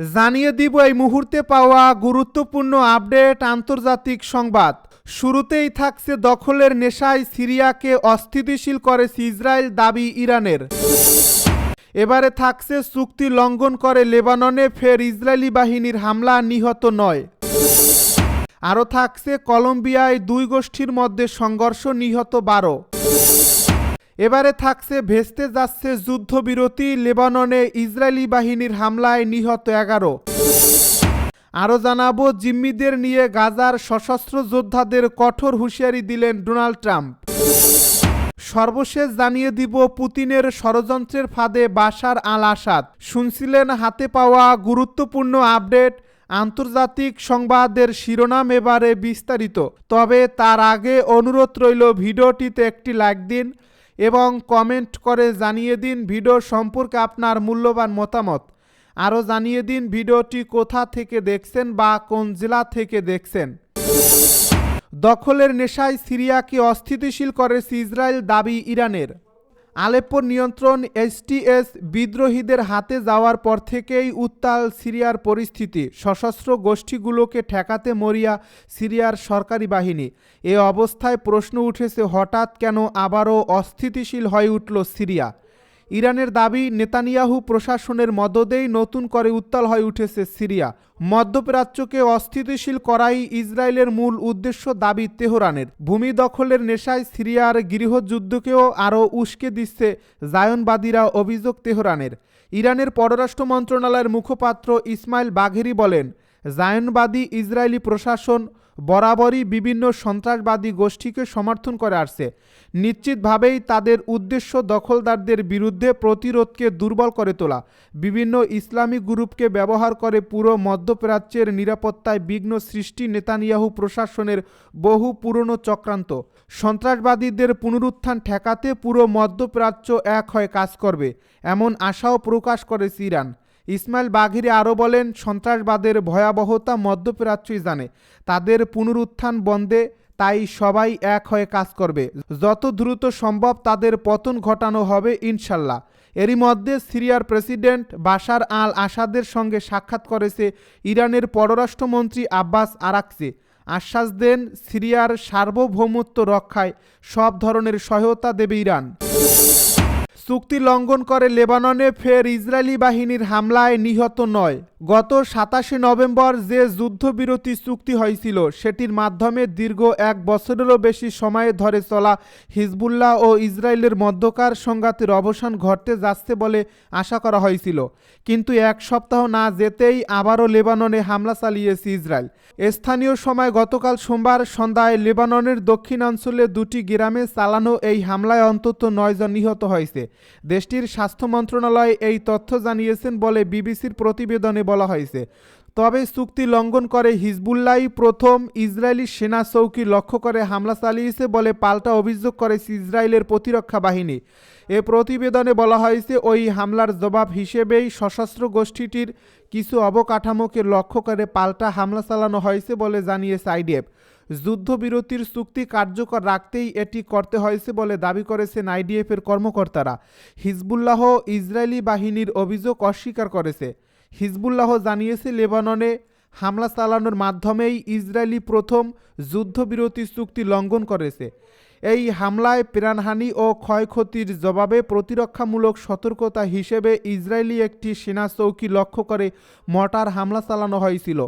জানিয়ে দিব এই মুহূর্তে পাওয়া গুরুত্বপূর্ণ আপডেট আন্তর্জাতিক সংবাদ। শুরুতেই থাকছে দখলের নেশায় সিরিয়াকে অস্থিতিশীল করেছে ইসরায়েল দাবি ইরানের। এবারে থাকছে চুক্তি লঙ্ঘন করে লেবাননে ফের ইসরায়েলি বাহিনীর হামলা নিহত নয়। আরও থাকছে কলম্বিয়ায় দুই গোষ্ঠীর মধ্যে সংঘর্ষ নিহত বারো। এবারে থাকছে ভেস্তে যাচ্ছে যুদ্ধবিরতি, লেবাননে ইসরায়েলি বাহিনীর হামলায় নিহত এগারো। আরও জানাব, জিম্মিদের নিয়ে গাজার সশস্ত্র যোদ্ধাদের কঠোর হুঁশিয়ারি দিলেন ডোনাল্ড ট্রাম্প। সর্বশেষ জানিয়ে দিব, পুতিনের ষড়যন্ত্রের ফাঁদে বাশার আল আসাদ শুনছিলেন, হাতে পাওয়া গুরুত্বপূর্ণ আপডেট, আন্তর্জাতিক সংবাদের শিরোনাম এবারে বিস্তারিত। তবে তার আগে অনুরোধ রইল, ভিডিওটিতে একটি লাইক দিন এবং কমেন্ট করে জানিয়ে দিন ভিডিও সম্পর্কে আপনার মূল্যবান মতামত। আরও জানিয়ে দিন ভিডিওটি কোথা থেকে দেখছেন বা কোন জেলা থেকে দেখছেন। দখলের নেশায় সিরিয়াকে অস্থিতিশীল করেছে ইসরায়েল দাবি ইরানের। আলেপ্পোর নিয়ন্ত্রণ এসটিএস বিদ্রোহীদের হাতে যাওয়ার পর থেকেই উত্তাল সিরিয়ার পরিস্থিতি। সশস্ত্র গোষ্ঠীগুলোকে ঠেকাতে মরিয়া সিরিয়ার সরকারি বাহিনী। এ অবস্থায় প্রশ্ন উঠেছে, হঠাৎ কেন আবারও অস্থিতিশীল হয়ে উঠল সিরিয়া? ইরানের দাবি, নেতানিয়াহু প্রশাসনের মদদেই নতুন করে উত্তাল হয়ে উঠেছে সিরিয়া। মধ্যপ্রাচ্যকে অস্থিতিশীল করাই ইসরায়েলের মূল উদ্দেশ্য দাবি তেহরানের। ভূমি দখলের নেশায় সিরিয়ার গৃহযুদ্ধকেও আরও উস্কে দিচ্ছে জায়নবাদীরা অভিযোগ তেহরানের। ইরানের পররাষ্ট্র মন্ত্রণালয়ের মুখপাত্র ইসমাইল বাঘেরি বলেন, জায়নবাদী ইসরায়েলি প্রশাসন বরাবরই বিভিন্ন সন্ত্রাসবাদী গোষ্ঠীকে সমর্থন করে আসছে। নিশ্চিতভাবেই তাদের উদ্দেশ্য দখলদারদের বিরুদ্ধে প্রতিরোধকে দুর্বল করে তোলা। বিভিন্ন ইসলামী গ্রুপকে ব্যবহার করে পুরো মধ্যপ্রাচ্যের নিরাপত্তায় বিঘ্ন সৃষ্টি নেতানিয়াহু প্রশাসনের বহু পুরনো চক্রান্ত। সন্ত্রাসবাদীদের পুনরুত্থান ঠেকাতে পুরো মধ্যপ্রাচ্য এক হয়ে কাজ করবে, এমন আশাও প্রকাশ করে ইরান। ইসমাইল বাঘিরি আরও বলেন, সন্ত্রাসবাদের ভয়াবহতা মধ্যপ্রাচ্যই জানে। তাদের পুনরুত্থান বন্ধে তাই সবাই এক হয়ে কাজ করবে। যত দ্রুত সম্ভব তাদের পতন ঘটানো হবে, ইনশাল্লাহ। এরই মধ্যে সিরিয়ার প্রেসিডেন্ট বাশার আল আসাদের সঙ্গে সাক্ষাৎ করেছে ইরানের পররাষ্ট্রমন্ত্রী আব্বাস আরাকসি আশ্বাস দেন, সিরিয়ার সার্বভৌমত্ব রক্ষায় সব ধরনের সহায়তা দেবে ইরান। চুক্তি লঙ্ঘন করে লেবাননে ফের ইসরায়েলি বাহিনীর হামলায় নিহত নয়। গত সাতাশে নভেম্বর যে যুদ্ধবিরতি চুক্তি হয়েছিল, সেটির মাধ্যমে দীর্ঘ এক বছরেরও বেশি সময়ে ধরে চলা হিজবুল্লাহ ও ইসরায়েলের মধ্যকার সংঘাতের অবসান ঘটতে যাচ্ছে বলে আশা করা হয়েছিল। কিন্তু এক সপ্তাহ না যেতেই আবারও লেবাননে হামলা চালিয়েছে ইসরায়েল। স্থানীয় সময় গতকাল সোমবার সন্ধ্যায় লেবাননের দক্ষিণাঞ্চলে দুটি গ্রামে চালানো এই হামলায় অন্তত নয়জন নিহত হয়েছে। দেশটির স্বাস্থ্য মন্ত্রণালয় এই তথ্য জানিয়েছেন বলে বিবিসির প্রতিবেদনে বলা হয়েছে। তবে চুক্তি লঙ্ঘন করে হিজবুল্লাহ প্রথম ইসরায়েলি সেনা চৌকি লক্ষ্য করে হামলা চালিয়েছে বলে পাল্টা অভিযোগ করেছে ইসরায়েলের প্রতিরক্ষা বাহিনী। এ প্রতিবেদনে বলা হয়েছে, ওই হামলার জবাব হিসেবেই সশস্ত্র গোষ্ঠীটির কিছু অবকাঠামোকে লক্ষ্য করে পাল্টা হামলা চালানো হয়েছে বলে জানিয়েছে আইডিএফ। যুদ্ধবিরতির চুক্তি কার্যকর রাখতেই এটি করতে হয়েছে বলে দাবি করেছেন আইডিএফের কর্মকর্তারা। হিজবুল্লাহ ইসরায়েলি বাহিনীর অভিযোগ অস্বীকার করেছে। হিজবুল্লাহ জানিয়েছে, লেবাননে হামলা চালানোর মাধ্যমেই ইসরায়েলি প্রথম যুদ্ধবিরতি চুক্তি লঙ্ঘন করেছে। এই হামলায় প্রাণহানি ও ক্ষয়ক্ষতির জবাবে প্রতিরক্ষামূলক সতর্কতা হিসেবে ইসরায়েলি একটি সেনা চৌকি লক্ষ্য করে মর্টার হামলা চালানো হয়েছিল।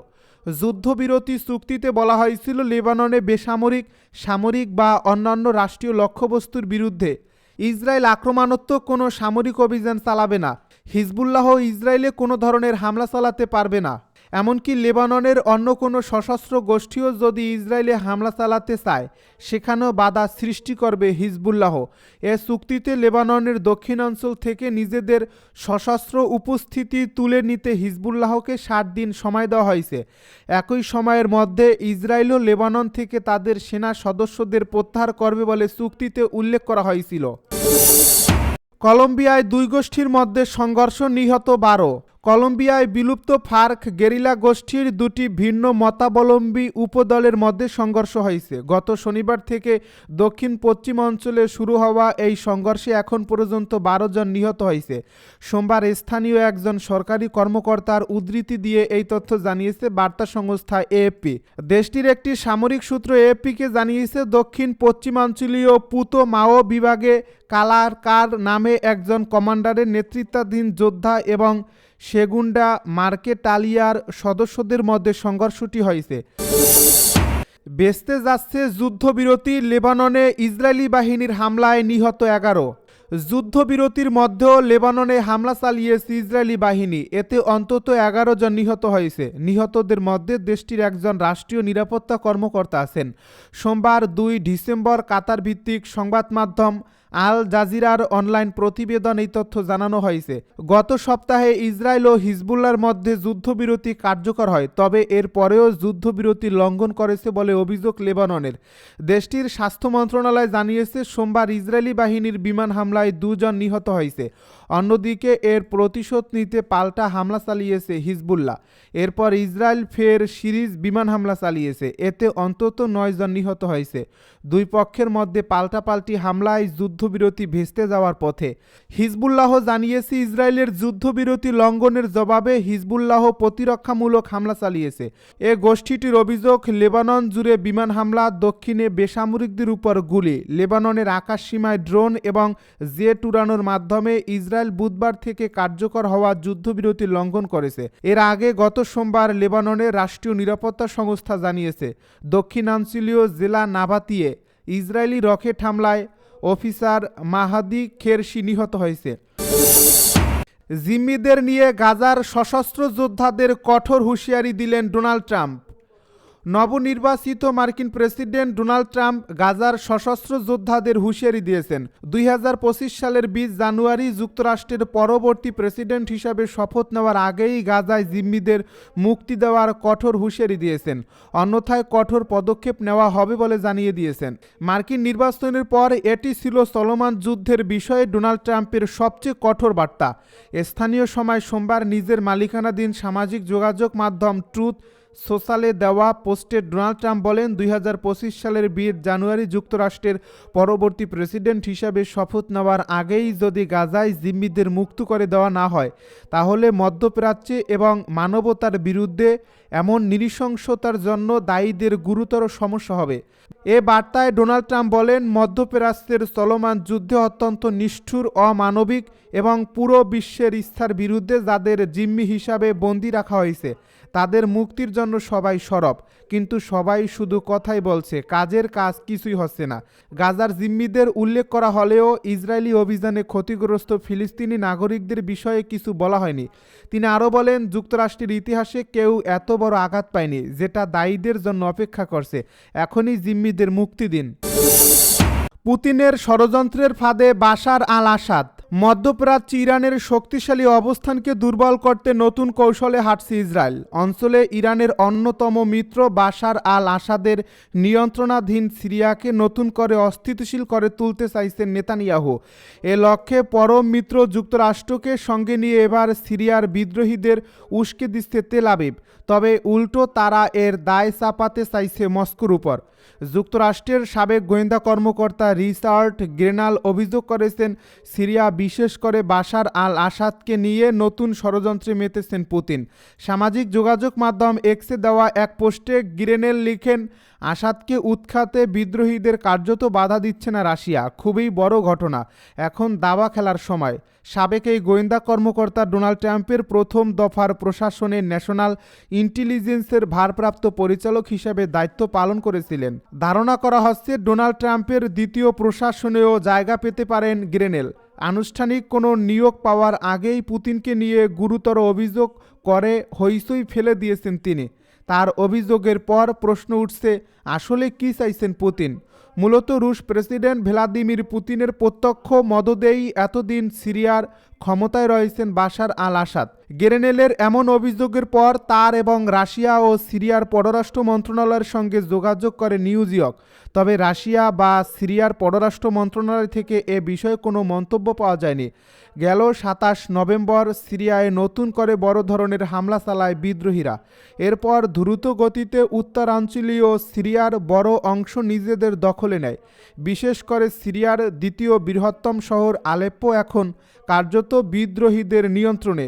যুদ্ধবিরতি চুক্তিতে বলা হয়েছিল লেবাননে বেসামরিক, সামরিক বা অন্যান্য রাষ্ট্রীয় লক্ষ্যবস্তুর বিরুদ্ধে ইসরায়েল আক্রমণাত্মক কোনো সামরিক অভিযান চালাবে না। হিজবুল্লাহ ইসরায়েলে কোনো ধরনের হামলা চালাতে পারবে না। এমনকি লেবাননের অন্য কোনো সশস্ত্র গোষ্ঠীও যদি ইসরায়েলে হামলা চালাতে চায়, সেখানেও বাধা সৃষ্টি করবে হিজবুল্লাহ। এ চুক্তিতে লেবাননের দক্ষিণাঞ্চল থেকে নিজেদের সশস্ত্র উপস্থিতি তুলে নিতে হিজবুল্লাহকে ষাট দিন সময় দেওয়া হয়েছে। একই সময়ের মধ্যে ইসরায়েলও লেবানন থেকে তাদের সেনা সদস্যদের প্রত্যাহার করবে বলে চুক্তিতে উল্লেখ করা হয়েছিল। কলম্বিয়ায় দুই গোষ্ঠীর মধ্যে সংঘর্ষ নিহত বারো। কলম্বিয়ায় বিলুপ্ত ফার্ক গেরিলা গোষ্ঠীর দুটি ভিন্ন মতাবলম্বী উপদলের মধ্যে সংঘর্ষ হয়েছে। গত শনিবার থেকে দক্ষিণ পশ্চিম অঞ্চলে শুরু হওয়া এই সংঘর্ষে এখন পর্যন্ত বারো জন নিহত হয়েছে। সোমবার স্থানীয় একজন সরকারি কর্মকর্তার উদ্ধৃতি দিয়ে এই তথ্য জানিয়েছে বার্তা সংস্থা এএফপি। দেশটির একটি সামরিক সূত্র এএফপিকে জানিয়েছে, দক্ষিণ পশ্চিমাঞ্চলীয় পুতো মাও বিভাগে কালারকার নামে একজন কমান্ডারের নেতৃত্বাধীন যোদ্ধা এবং সেগুন্ডা মার্কেটালিয়ার সদস্যদের মধ্যে সংঘর্ষটি হয়েছে। বেচতে যাচ্ছে যুদ্ধবিরতি লেবাননে ইসরায়েলি বাহিনীর হামলায় নিহত এগারো। যুদ্ধবিরতির মধ্যেও লেবাননে হামলা চালিয়েছে ইসরায়েলি বাহিনী। এতে অন্তত এগারো জন নিহত হয়েছে। নিহতদের মধ্যে দেশটির একজন রাষ্ট্রীয় নিরাপত্তা কর্মকর্তা আছেন। সোমবার দুই ডিসেম্বর কাতার ভিত্তিক সংবাদ মাধ্যম আল জাজিরার অনলাইন প্রতিবেদন এই তথ্য জানানো হয়েছে। গত সপ্তাহে ইসরায়েল ও হিজবুল্লার মধ্যে যুদ্ধবিরতি কার্যকর হয়, তবে এর পরেও যুদ্ধবিরতি লঙ্ঘন করেছে বলে অভিযোগ লেবাননের। দেশটির স্বাস্থ্য মন্ত্রণালয় জানিয়েছে, সোমবার ইসরায়েলি বাহিনীর বিমান হামলায় দুজন নিহত হয়েছে। অন্যদিকে এর প্রতিশোধ নিতে পাল্টা হামলা চালিয়েছে হিজবুল্লাহ। এরপর ইসরায়েল ফের সিরিজ বিমান হামলা চালিয়েছে। এতে অন্তত নয় জন নিহত হয়েছে। দুই পক্ষের মধ্যে পাল্টাপাল্টি হামলায় যুদ্ধবিরতি ভেস্তে যাওয়ার পথে। হিজবুল্লাহ জানিয়েছে, ইসরায়েলের যুদ্ধবিরতি লঙ্ঘনের জবাবে হিজবুল্লাহ প্রতিরক্ষামূলক হামলা চালিয়েছে। এ গোষ্ঠীটির অভিযোগ, লেবানন জুড়ে বিমান হামলা, দক্ষিণে বেসামরিকদের উপর গুলি, লেবাননের আকাশ সীমায় ড্রোন এবং জেট উড়ানোর মাধ্যমে ইসরায়েল বুধবার থেকে কার্যকর হওয়া যুদ্ধবিরতি লঙ্ঘন করেছে। এর আগে গত সোমবার লেবাননের রাষ্ট্রীয় নিরাপত্তা সংস্থা জানিয়েছে, দক্ষিণাঞ্চলীয় জেলা নাভাতিয়ে ইসরায়েলি রকেট হামলায় অফিসার মাহাদি খেরশি নিহত হয়েছে। জিম্মিদের নিয়ে গাজার সশস্ত্র যোদ্ধাদের কঠোর হুঁশিয়ারি দিলেন ডোনাল্ড ট্রাম্প। নবনির্বাচিত মার্কিন প্রেসিডেন্ট ডোনাল্ড ট্রাম্প গাজার সশস্ত্র যোদ্ধাদের হুঁশিয়ারি দিয়েছেন। দুই হাজার পঁচিশ সালের বিশ জানুয়ারি যুক্তরাষ্ট্রের পরবর্তী প্রেসিডেন্ট হিসাবে শপথ নেওয়ার আগেই গাজায় জিম্মিদের মুক্তি দেওয়ার কঠোর হুঁশিয়ারি দিয়েছেন। অন্যথায় কঠোর পদক্ষেপ নেওয়া হবে বলে জানিয়ে দিয়েছেন। মার্কিন নির্বাচনের পর এটি ছিল চলমান যুদ্ধের বিষয়ে ডোনাল্ড ট্রাম্পের সবচেয়ে কঠোর বার্তা। স্থানীয় সময় সোমবার নিজের মালিকানাধীন সামাজিক যোগাযোগ মাধ্যম ট্রুথ সোশ্যালে দেওয়া পোস্টে ডোনাল্ড ট্রাম্প বলেন, দুই হাজার পঁচিশ সালের বিশ জানুয়ারি যুক্তরাষ্ট্রের পরবর্তী প্রেসিডেন্ট হিসাবে শপথ নেওয়ার আগেই যদি গাজায় জিম্মিদের মুক্ত করে দেওয়া না হয়, তাহলে মধ্যপ্রাচ্যে এবং মানবতার বিরুদ্ধে এমন নৃশংসতার জন্য দায়ীদের গুরুতর সমস্যা হবে। এ বার্তায় ডোনাল্ড ট্রাম্প বলেন, মধ্যপ্রাচ্যের চলমান যুদ্ধে অত্যন্ত নিষ্ঠুর, অমানবিক এবং পুরো বিশ্বের ইচ্ছার বিরুদ্ধে যাদের জিম্মি হিসাবে বন্দি রাখা হয়েছে তাদের মুক্তির জন্য সবাই সরব। কিন্তু সবাই শুধু কথাই বলছে, কাজের কাজ কিছুই হচ্ছে না। গাজার জিম্মিদের উল্লেখ করা হলেও ইসরায়েলি অভিযানে ক্ষতিগ্রস্ত ফিলিস্তিনি নাগরিকদের বিষয়ে কিছু বলা হয়নি। তিনি আরও বলেন, যুক্তরাষ্ট্রের ইতিহাসে কেউ এত বড় আঘাত পায়নি, যেটা দায়ীদের জন্য অপেক্ষা করছে। এখনই জিম্মিদের মুক্তি দিন। পুতিনের ষড়যন্ত্রের ফাঁদে বাশার আল আসাদ মধ্যপ্রাচ্য ইরানের শক্তিশালী অবস্থানকে দুর্বল করতে নতুন কৌশলে হাঁটছে ইসরায়েল। অঞ্চলে ইরানের অন্যতম মিত্র বাশার আল আসাদের নিয়ন্ত্রণাধীন সিরিয়াকে নতুন করে অস্থিতিশীল করে তুলতে চাইছেন নেতানিয়াহু। এ লক্ষ্যে পরম মিত্র যুক্তরাষ্ট্রকে সঙ্গে নিয়ে এবার সিরিয়ার বিদ্রোহীদের উস্কে দিচ্ছে তেল আবিব। তবে উল্টো তারা এর দায় চাপাতে চাইছে মস্কোর উপর। যুক্তরাষ্ট্রের সাবেক গোয়েন্দা কর্মকর্তা রিচার্ড গ্রেনাল অভিযোগ করেছেন, সিরিয়া বিশেষ করে বাশার আল আসাদকে নিয়ে নতুন ষড়যন্ত্রে মেতেছেন পুতিন। সামাজিক যোগাযোগ মাধ্যম এক্সে দেওয়া এক পোস্টে গ্রেনেল লিখেন, আসাদকে উৎখাতে বিদ্রোহীদের কার্যত বাধা দিচ্ছে না রাশিয়া, খুবই বড় ঘটনা। এখন দাবা খেলার সময়। সাবেক এই গোয়েন্দা কর্মকর্তা ডোনাল্ড ট্রাম্পের প্রথম দফার প্রশাসনে ন্যাশনাল ইন্টেলিজেন্সের ভারপ্রাপ্ত পরিচালক হিসেবে দায়িত্ব পালন করেছিলেন। ধারণা করা হচ্ছে, ডোনাল্ড ট্রাম্পের দ্বিতীয় প্রশাসনেও জায়গা পেতে পারেন গ্রেনেল। আনুষ্ঠানিক কোনো নিয়োগ পাওয়ার আগেই পুতিনকে নিয়ে গুরুতর অভিযোগ করে হইচই ফেলে দিয়েছেন তিনি। তার অভিযোগের পর প্রশ্ন উঠছে, আসলে কি চাইছেন পুতিন? মূলত রুশ প্রেসিডেন্ট ভ্লাদিমির পুতিনের প্রত্যক্ষ মদদেই এতদিন সিরিয়ার ক্ষমতায় রয়েছেন বাশার আল আসাদ গেরেনেলের এমন অভিযোগের পর তার এবং রাশিয়া ও সিরিয়ার পররাষ্ট্র মন্ত্রণালয়ের সঙ্গে যোগাযোগ করে নিউজিয়ক তবে রাশিয়া বা সিরিয়ার পররাষ্ট্র মন্ত্রণালয় থেকে এ বিষয়ে কোনো মন্তব্য পাওয়া যায়নি। গেল সাতাশ নভেম্বর সিরিয়ায় নতুন করে বড় ধরনের হামলা চালায় বিদ্রোহীরা। এরপর দ্রুত গতিতে উত্তরাঞ্চলীয় সিরিয়ার বড় অংশ নিজেদের দখলে নেয়। বিশেষ করে সিরিয়ার দ্বিতীয় বৃহত্তম শহর আলেপ্পো এখন কার্যত বিদ্রোহীদের নিয়ন্ত্রণে।